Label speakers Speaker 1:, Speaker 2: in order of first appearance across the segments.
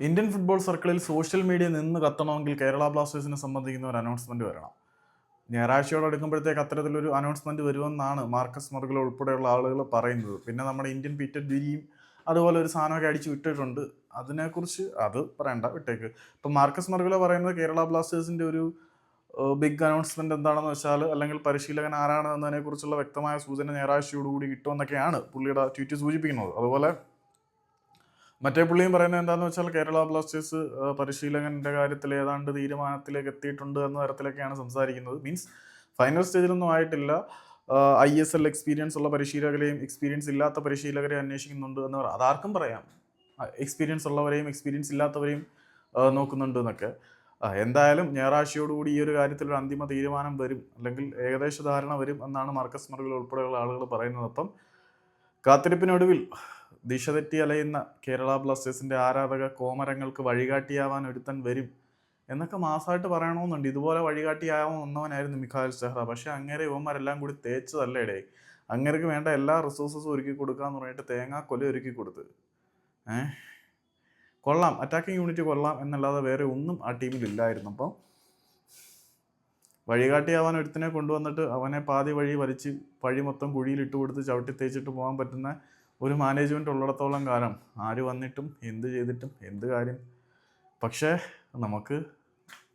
Speaker 1: Indian football സർക്കിളിൽ social media നിന്ന് കത്തണമെങ്കിൽ കേരള ബ്ലാസ്റ്റേഴ്സിനെ സംബന്ധിക്കുന്ന ഒരു അനൗൺസ്മെന്റ് വരണം. ഞായറാഴ്ചയോട് അടുക്കുമ്പോഴത്തേക്ക് അത്തരത്തിലൊരു അനൗൺസ്മെന്റ് വരുമെന്നാണ് മാർക്കസ് മറുകൾ ഉൾപ്പെടെയുള്ള ആളുകൾ പറയുന്നത്. പിന്നെ നമ്മുടെ ഇന്ത്യൻ പീറ്റർ ഡ്യൂരിയും അതുപോലെ ഒരു സാധനമൊക്കെ അടിച്ചു വിട്ടിട്ടുണ്ട്. അതിനെക്കുറിച്ച് അത് പറയണ്ട വിട്ടേക്ക്. ഇപ്പം മാർക്കസ് മറുകൾ പറയുന്നത് കേരള ബ്ലാസ്റ്റേഴ്സിന്റെ ഒരു ബിഗ് അനൗൺസ്മെന്റ് എന്താണെന്ന് വെച്ചാൽ അല്ലെങ്കിൽ പരിശീലകൻ ആരാണ് എന്നതിനെക്കുറിച്ചുള്ള വ്യക്തമായ സൂചന ഞായറാഴ്ചയോടുകൂടി കിട്ടുമെന്നൊക്കെയാണ് പുള്ളിയുടെ ട്വീറ്റ് സൂചിപ്പിക്കുന്നത്. അതുപോലെ മറ്റേ പുള്ളിയും പറയുന്നത് എന്താണെന്ന് വെച്ചാൽ കേരള ബ്ലാസ്റ്റേഴ്സ് പരിശീലകന്റെ കാര്യത്തിൽ ഏതാണ്ട് തീരുമാനത്തിലേക്ക് എത്തിയിട്ടുണ്ട് എന്ന തരത്തിലൊക്കെയാണ് സംസാരിക്കുന്നത്. മീൻസ് ഫൈനൽ സ്റ്റേജിലൊന്നും ആയിട്ടില്ല. ഐ എസ് എൽ എക്സ്പീരിയൻസ് ഉള്ള പരിശീലകരെയും എക്സ്പീരിയൻസ് ഇല്ലാത്ത പരിശീലകരെ അന്വേഷിക്കുന്നുണ്ട് എന്ന് പറയാം അതാർക്കും പറയാം. എക്സ്പീരിയൻസ് ഉള്ളവരെയും എക്സ്പീരിയൻസ് ഇല്ലാത്തവരെയും നോക്കുന്നുണ്ട് എന്നൊക്കെ. എന്തായാലും ഞായറാഴ്ചയോടുകൂടി ഈ ഒരു കാര്യത്തിൽ ഒരു അന്തിമ തീരുമാനം വരും. അല്ലെങ്കിൽ ഏകദേശ ധാരണ വരും എന്നാണ് മാർക്കസ് മറുകൾ ഉൾപ്പെടെയുള്ള ആളുകൾ പറയുന്നത്. അപ്പം കാത്തിരിപ്പിനൊടുവിൽ ദിശ തെറ്റി അലയുന്ന കേരള ബ്ലാസ്റ്റേഴ്സിന്റെ ആരാധക കോമരങ്ങൾക്ക് വഴികാട്ടിയാവാൻ ഒരുത്തൻ വരും എന്നൊക്കെ മാസമായിട്ട് പറയണമെന്നുണ്ട്. ഇതുപോലെ വഴികാട്ടിയാവാൻ വന്നവനായിരുന്നു മിഖാൽ സെഹ്റ. പക്ഷെ അങ്ങനെ ഇവന്മാരെല്ലാം കൂടി തേച്ചതല്ലേടേ? അങ്ങേർക്ക് വേണ്ട എല്ലാ റിസോഴ്സസും ഒരുക്കി കൊടുക്കാന്ന് പറഞ്ഞിട്ട് തേങ്ങാ കൊല ഒരുക്കി കൊടുത്ത്. കൊള്ളാം. അറ്റാക്കിംഗ് യൂണിറ്റ് കൊള്ളാം എന്നല്ലാതെ വേറെ ഒന്നും ആ ടീമിൽ ഇല്ലായിരുന്നു. അപ്പം വഴികാട്ടിയാവാൻ ഒരുത്തിനെ കൊണ്ടുവന്നിട്ട് അവനെ പാതി വഴി വലിച്ച് വഴി മൊത്തം കുഴിയിൽ ഇട്ട് കൊടുത്ത് ചവിട്ടി തേച്ചിട്ട് പോകാൻ പറ്റുന്ന ഒരു മാനേജ്മെന്റ് ഉള്ളിടത്തോളം കാലം ആര് വന്നിട്ടും എന്ത് ചെയ്തിട്ടും എന്ത് കാര്യം. പക്ഷേ നമുക്ക്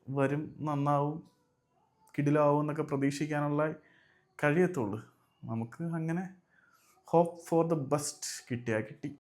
Speaker 1: വരും നന്നാവും കിടിലാവും എന്നൊക്കെ പ്രതീക്ഷിക്കാനുള്ള കഴിയത്തുള്ളൂ. നമുക്ക് അങ്ങനെ ഹോപ്പ് ഫോർ ദ ബെസ്റ്റ് കിട്ടിയാൽ കിട്ടി.